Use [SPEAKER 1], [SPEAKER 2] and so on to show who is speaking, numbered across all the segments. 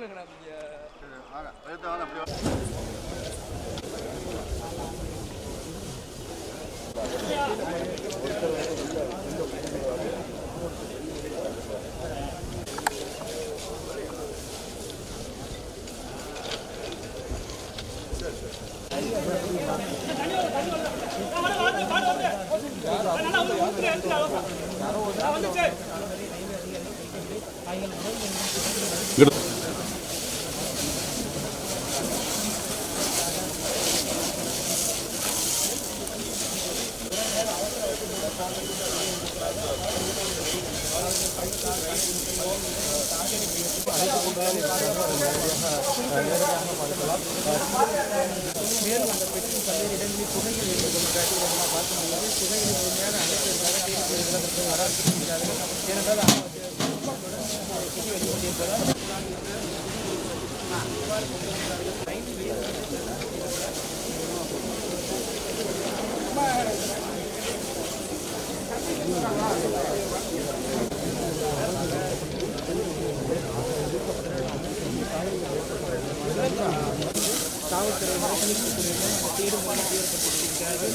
[SPEAKER 1] கேப்லங்கண்ணா நீங்கள்
[SPEAKER 2] நேரடியாக பார்க்கலாம் மேலும் அந்த பெட்ரோல் பல்வேறு
[SPEAKER 1] இடங்களில் புகைகள்
[SPEAKER 3] இருப்பது காட்டிவிதமாக பார்க்கும்போது புகையில் முழுமையாக அனைத்திற்காக தேடி ஏனென்றால் பள்ளிக்கு தீர்மானம் ஏற்பட்டிருக்கிறார்கள்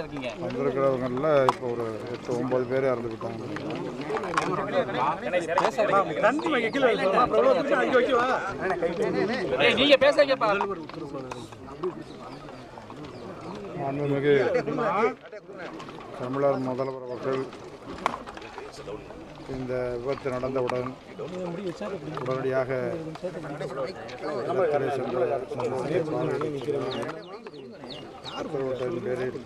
[SPEAKER 1] கீழே இருக்கீங்க?
[SPEAKER 4] வந்திருக்கிறவங்களில் இப்போ ஒரு எட்டு ஒம்பது பேர் இறந்துக்கிட்டாங்க
[SPEAKER 1] நீங்க பேசுறீங்கப்பா.
[SPEAKER 4] மாண்புமிகு தமிழர் முதல்வர் அவர்கள் இந்த விபத்து நடந்தவுடன் உடனடியாக சென்று பேரில்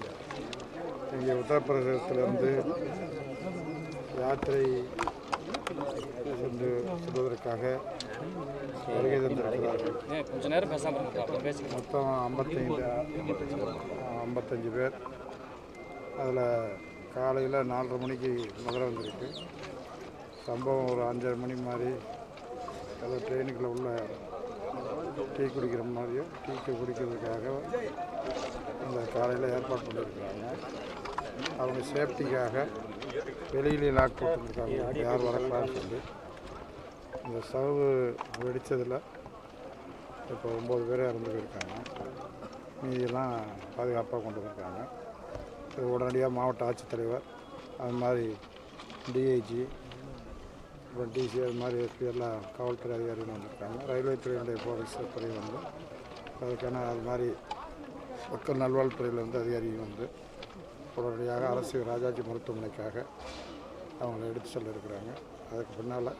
[SPEAKER 4] இங்கே உத்தரப்பிரதேசத்திலிருந்து யாத்திரை சென்று செல்வதற்காக வருகை தந்திருக்கிறார்கள்.
[SPEAKER 1] கொஞ்ச நேரம்
[SPEAKER 4] மொத்தம் ஐம்பத்தைந்து ஐம்பத்தஞ்சு பேர். அதில் காலையில் நாலரை மணிக்கு முதல்ல வந்திருக்கு. சம்பவம் ஒரு அஞ்சரை மணி மாதிரி. அதில் ட்ரெயினுக்குள்ளே உள்ள டீ குடிக்கிற மாதிரியும் டீக்கு குடிக்கிறதுக்காக அந்த காலையில் ஏற்பாடு பண்ணியிருக்கிறாங்க. அவங்க சேஃப்டிக்காக வெளியிலே லாக் போட்டுருக்காங்க. யார் வரக்கூடாதுன்னு சொல்லி. இந்த சவு வெடித்ததில் இப்போ ஒம்பது பேர் இறந்து போயிருக்காங்க. மீதியெல்லாம் பாதுகாப்பாக கொண்டு வந்திருக்காங்க. இது உடனடியாக மாவட்ட ஆட்சித்தலைவர் அது மாதிரி டிஐஜி அப்புறம் டிசி அது மாதிரி எஸ்பி எல்லாம் காவல்துறை அதிகாரிகள் வந்திருக்காங்க. ரயில்வே துறையினுடைய போலீஸ் துறை வந்து அதுக்கான அது மாதிரி மக்கள் நல்வாழ்வுத்துறையிலேருந்து அதிகாரிகள் வந்து உடனடியாக அரசு ராஜாஜி மருத்துவமனைக்காக அவங்கள எடுத்து செல்ல இருக்கிறாங்க அதுக்கு பின்னால்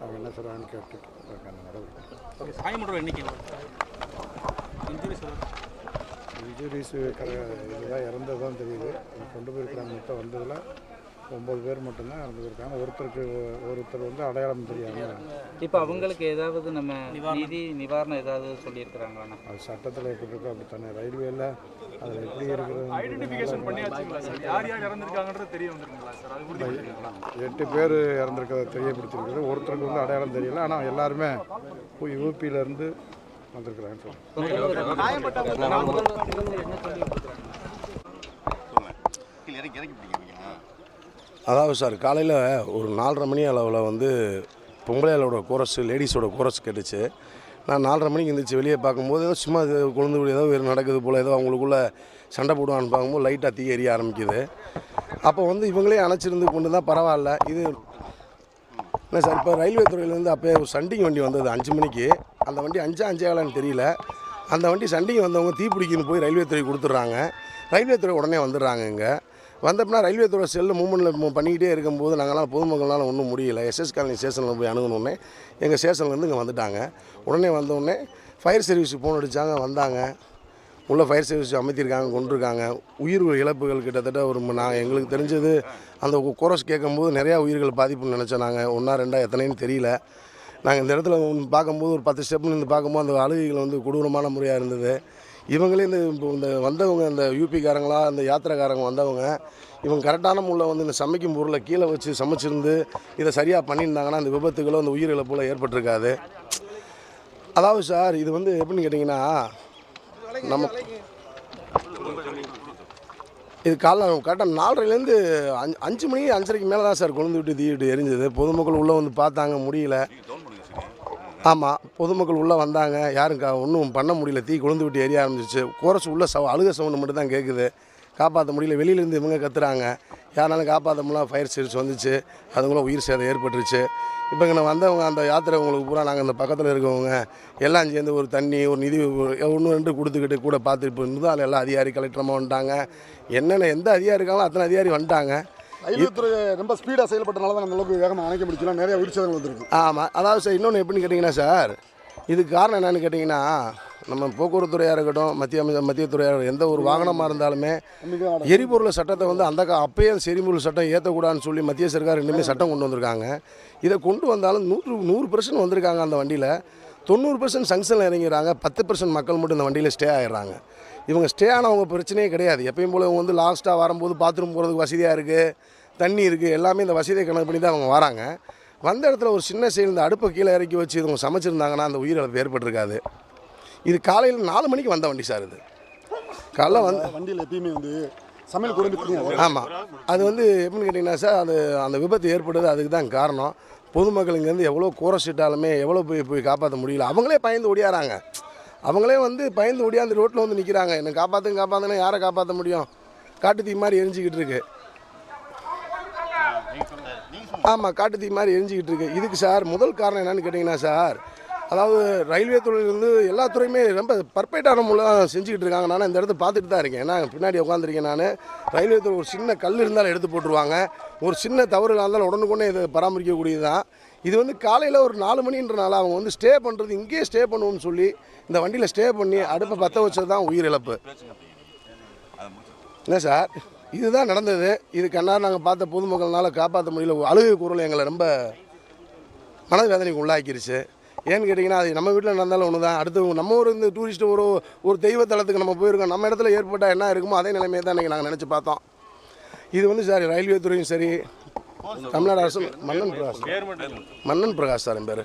[SPEAKER 4] அவங்க என்ன சொல்கிறாங்கன்னு கேட்டுட்டு அதுக்கான நடவடிக்கை
[SPEAKER 1] காயமுறை எண்ணிக்கை
[SPEAKER 4] இன்ஜுரிஸ் இதுதான் இறந்தது தான் தெரியுது கொண்டு போயிருக்கிறாங்க மொத்தம் வந்ததில் ஒம்பது பேர் மட்டும்தான் இறந்துருக்காங்க. ஒருத்தருக்கு ஒருத்தர் வந்து அடையாளம் தெரியாமல்
[SPEAKER 1] இப்போ அவங்களுக்கு ஏதாவது நம்ம நிதி நிவாரணம் ஏதாவது சொல்லியிருக்கிறாங்களாண்ணா
[SPEAKER 4] அது சட்டத்தில் எப்படி இருக்கோ அப்படி தானே ரயில்வேல அதில் எப்படி இருக்கிறது
[SPEAKER 5] ஐடென்டிஃபிகேஷன் பண்ணியாச்சுங்களா சார்? யார் யார் இறந்துருக்காங்கன்றது தெரிய வந்திருக்குங்களா சார்? அது உறுதிப்படுத்திருக்கீங்களா
[SPEAKER 4] எட்டு பேர் இறந்துருக்கிறத தெரியப்படுத்திருக்குது ஒருத்தருக்கு வந்து அடையாளம் தெரியல. ஆனால் எல்லாருமே யூபியிலேருந்து வந்திருக்கிறாங்கன்னு சொல்லுங்கள்
[SPEAKER 6] அதாவது சார் காலையில் ஒரு நாலரை மணி அளவில் வந்து பொம்பளைகளோட கோரஸ் லேடிஸோட கோரஸ் கேட்டுச்சு. நான் நாலரை மணிக்கு எழுந்திரிச்சு வெளியே பார்க்கும்போது ஏதோ சும்மா இது குழந்தை ஏதோ வேறு நடக்குது போல் ஏதோ அவங்களுக்குள்ள சண்டை போடுவான்னு பார்க்கும்போது லைட்டாக தீ எரிய ஆரம்பிக்குது. அப்போ வந்து இவங்களே அணைச்சிருந்து கொண்டு தான் பரவாயில்ல. இது என்ன சார் இப்போ ரயில்வே துறையிலேருந்து அப்போ ஒரு சண்டிங் வண்டி வந்தது அஞ்சு மணிக்கு. அந்த வண்டி அஞ்சா அஞ்சேகலான்னு தெரியல. அந்த வண்டி சண்டிங் வந்தவங்க தீ பிடிக்குன்னு போய் ரயில்வே துறை கொடுத்துட்றாங்க. ரயில்வே துறை உடனே வந்துடுறாங்க இங்கே. வந்தப்பனா ரயில்வே துறை செல்லு மூவ்மெண்ட்டில் பண்ணிக்கிட்டே இருக்கும்போது நாங்களாம் பொதுமக்கள்னால ஒன்றும் முடியல. எஸ்எஸ் காலனி ஸ்டேஷனில் போய் அணுகணுன்னே எங்கள் ஸ்டேஷன்லேருந்து இங்கே வந்துட்டாங்க. உடனே வந்தோடனே ஃபயர் சர்வீஸுக்கு ஃபோன் அடித்தாங்க வந்தாங்க. உள்ளே ஃபயர் சர்வீஸ் அமைத்திருக்காங்க கொண்டிருக்காங்க உயிர் இழப்புகள் கிட்டத்தட்ட ஒரு நாங்கள் எங்களுக்கு தெரிஞ்சது அந்த கோரஸ் கேட்கும்போது நிறையா உயிர்கள் பாதிப்புன்னு நினச்சோம் நாங்கள் ஒன்றா ரெண்டா எத்தனைன்னு தெரியல. நாங்கள் இந்த இடத்துல பார்க்கும்போது ஒரு பத்து ஸ்டெப் நின்று பார்க்கும்போது அந்த அழுகைகள் வந்து கொடூரமான முறையாக இருந்தது. இவங்களே இந்த இப்போ இந்த வந்தவங்க இந்த யூபிக்காரங்களா அந்த யாத்திரைக்காரங்க வந்தவங்க இவங்க கரெக்டான முறையில் வந்து இந்த சமைக்கும் பொருளை கீழே வச்சு சமைச்சிருந்து இதை சரியாக பண்ணியிருந்தாங்கன்னா அந்த விபத்துகளோ அந்த உயிர் இழப்புகளோ ஏற்பட்டிருக்காது. அதாவது சார் இது வந்து எப்படின்னு கேட்டிங்கன்னா நம்ம இது காலைல கரெக்டாக நாலரைலேருந்து அஞ்சு அஞ்சு மணி அஞ்சரைக்கு மேலே தான் சார் கொழுந்து விட்டு தீவிட்டு எரிஞ்சது. பொதுமக்கள் உள்ளே வந்து பார்த்தாங்க முடியல. ஆமாம் பொதுமக்கள் உள்ளே வந்தாங்க. யாரும் கா ஒன்றும் பண்ண முடியல. தீ கொழுந்து விட்டு எரிய ஆரம்பிச்சிச்சு. கோரஸ் உள்ள சவ அழுக சவுண்டு மட்டும் தான் கேட்குது காப்பாற்ற முடியல. வெளியிலேருந்து இவங்க கத்துறாங்க. யாராலும் காப்பாற்ற முடியல ஃபயர் சர்வீஸ் வந்துச்சு. அதுங்களும் உயிர் சேதம் ஏற்பட்டுருச்சு. இப்போ இங்கே வந்தவங்க அந்த யாத்திரை உங்களுக்கு பூரா நாங்கள் அந்த பக்கத்தில் இருக்கவங்க எல்லாம் சேர்ந்து ஒரு தண்ணி ஒரு நிதி ஒன்று ரெண்டு கொடுத்துக்கிட்டு கூட பார்த்துட்டு இப்போ அதில் எல்லாம் அதிகாரி கலெக்டரமாக வந்துட்டாங்க. என்னென்ன எந்த அதிகாரி இருக்காங்களோ அத்தனை அதிகாரி வந்துட்டாங்க.
[SPEAKER 7] ரயில்வே துறை ரொம்ப ஸ்பீடாக செயல்பட்டனால தான் அந்த அளவுக்கு வேகமாக அணைக்க முடியல நிறைய உயிர் சேதங்கள் வந்திருக்கு.
[SPEAKER 6] ஆமாம் அதாவது சார் இன்னொன்று எப்படின்னு கேட்டிங்கன்னா சார் இதுக்கு காரணம் என்னன்னு கேட்டிங்கன்னா நம்ம போக்குவரத்து துறையாக இருக்கட்டும் மத்திய அமைச்சர் மத்திய துறையாக இருக்கட்டும் எந்த ஒரு வாகனமாக இருந்தாலுமே எரிபொருள் சட்டத்தை வந்து அந்த கா அப்பயே எரிபொருள் சட்டம் ஏற்றக்கூடாதுன்னு சொல்லி மத்திய சர்க்கார் ரெண்டுமே சட்டம் கொண்டு வந்திருக்காங்க. இதை கொண்டு வந்தாலும் நூற்று நூறு பர்சன்ட் வந்திருக்காங்க அந்த வண்டியில். தொண்ணூறு பர்சன்ட் சங்ஷனில் இறங்கிறாங்க பத்து பர்சன்ட் மக்கள் மட்டும் இந்த வண்டியில் ஸ்டே ஆகிடுறாங்க இவங்க ஸ்டே ஆனவங்க பிரச்சனையே கிடையாது. எப்பயும் போல் இவங்க வந்து லாஸ்ட்டாக வரும்போது பாத்ரூம் போகிறதுக்கு வசதியாக இருக்குது தண்ணி இருக்குது எல்லாமே இந்த வசதியை கணக்கு பண்ணி தான் அவங்க வராங்க. வந்த இடத்துல ஒரு சின்ன செயல் இந்த அடுப்பை கீழே இறக்கி வச்சு இவங்க சமைச்சிருந்தாங்கன்னா அந்த உயிரிழப்பு ஏற்பட்டிருக்காது. இது காலையில் நாலு மணிக்கு வந்த வண்டி சார் இது. காலைல வந்து
[SPEAKER 7] வண்டியில் எப்பயுமே வந்து சமையல் குறைந்து
[SPEAKER 6] ஆமாம் அது வந்து எப்படின்னு கேட்டிங்கன்னா சார் அது அந்த விபத்து ஏற்படுது அதுக்கு தான் காரணம். பொதுமக்கள் இங்கேருந்து எவ்வளோ கூரசிட்டாலுமே எவ்வளோ போய் போய் காப்பாற்ற முடியல. அவங்களே பயந்து ஓடியாராங்க. அவங்களே வந்து பயந்து ஓடியாந்து ரோட்டில் வந்து நிற்கிறாங்க என்னை காப்பாற்றுங்க காப்பாற்றுனா யாரை காப்பாற்ற முடியும்? காட்டு தீ மாதிரி எரிஞ்சிக்கிட்டு இருக்கு. ஆமாம் காட்டு தீ மாதிரி எரிஞ்சிக்கிட்டு இருக்கு. இதுக்கு சார் முதல் காரணம் என்னன்னு கேட்டிங்கன்னா சார் அதாவது ரயில்வே துறையிலிருந்து எல்லா துறையுமே ரொம்ப பர்ஃபெக்டான மூலம் செஞ்சுக்கிட்டு இருக்காங்க. நான் இந்த இடத்த பார்த்துட்டு தான் இருக்கேன். ஏன்னா பின்னாடி உட்காந்துருக்கேன் நான். ரயில்வே துறை ஒரு சின்ன கல் இருந்தாலும் எடுத்து போட்டுருவாங்க. ஒரு சின்ன தவறு இருந்தாலும் உடனுக்குடனே இதை பராமரிக்கக்கூடியது தான். இது வந்து காலையில் ஒரு நாலு மணின்றனால அவங்க வந்து ஸ்டே பண்ணுறது இங்கேயே ஸ்டே பண்ணுவோம்னு சொல்லி இந்த வண்டியில் ஸ்டே பண்ணி அடுப்பை பற்ற வச்சது தான் உயிரிழப்பு என்ன சார்? இதுதான் நடந்தது. இது கண்ணார் நாங்கள் பார்த்த பொதுமக்கள்னால காப்பாற்ற முடியல. அழுகை குரல் எங்களை ரொம்ப மனவேதனைக்கு உள்ளாக்கிருச்சு. ஏன்னு கேட்டிங்கன்னா அது நம்ம வீட்டில் நடந்தாலும் ஒன்று தான் அடுத்து நம்ம ஊர் இந்த டூரிஸ்ட் ஒரு ஒரு தெய்வ தலத்துக்கு நம்ம போயிருக்கோம். நம்ம இடத்துல ஏற்பட்டால் என்ன இருக்குமோ அதே நிலைமையை தான் இன்றைக்கி நாங்கள் நினச்சி பார்த்தோம். இது வந்து சார் ரயில்வே துறையும் சரி. தமிழ்நாடு அரசு மன்னன் பிரகாஷ் மன்னன் பிரகாஷ் சார் என் பேர்.